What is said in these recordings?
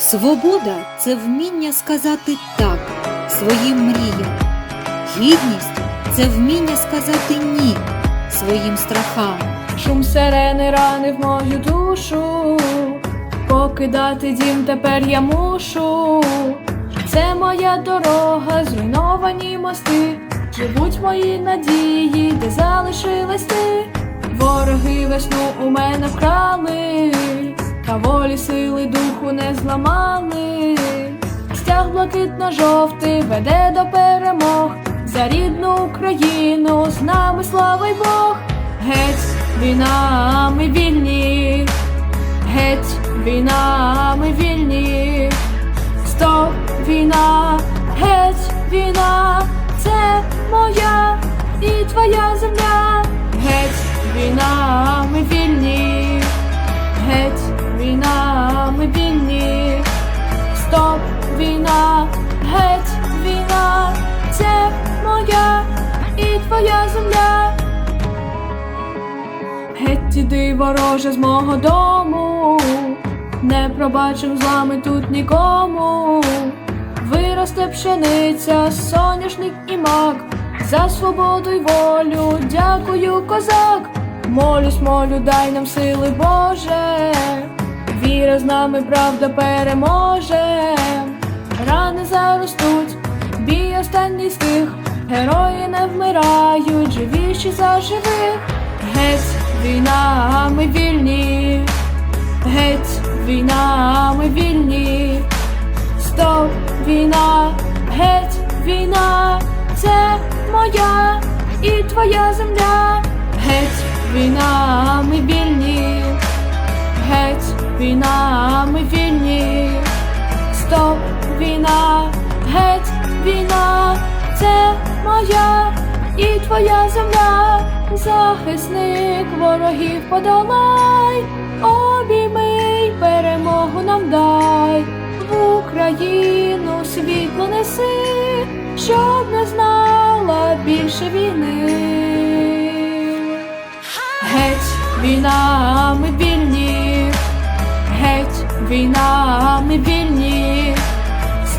Свобода це вміння сказати так своїм мріям. Гідність це вміння сказати ні своїм страхам. Шум сирени ранив мою душу, покидати дім тепер я мушу. Це моя дорога, зруйновані мости, живуть мої надії, де залишилась ти. Вороги весну у мене вкрали, та волі сили духу не зламали. Стяг блакитно-жовтий веде до перемог. За рідну Україну з нами слава й Бог. Геть війна, ми вільні, геть війна, ми вільні. Стоп, війна, геть війна, це моя і твоя земля. Геть війна, ми вільні, геть війна, ми вільні. Стоп, війна, геть війна, це моя і твоя земля. Геть іди, вороже, з мого дому, не пробачим злами тут нікому. Виросте пшениця, соняшник і мак, за свободу й волю, дякую, козак. Молюсь, молю, дай нам сили Боже, віра з нами, правда переможе. Рани заростуть, бій останній стих, герої не вмирають, живіші за живих. Геть війна, ми вільні, геть війна, ми вільні. Стоп, війна, геть війна, це моя і твоя земля. Геть війна, ми вільні, війна, геть війна, це моя і твоя земля, захисник ворогів подолай, обійми, перемогу нам дай, в Україну світло неси, щоб не знала більше війни. Геть війна, ми вільні, геть війна, ми вільні.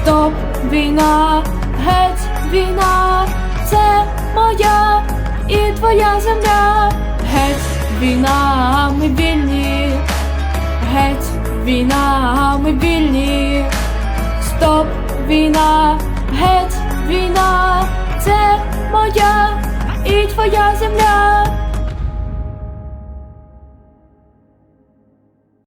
Стоп, війна, геть війна, це моя і твоя земля. Геть війна, ми вільні, геть війна, ми вільні. Стоп, війна, геть війна, це моя і твоя земля.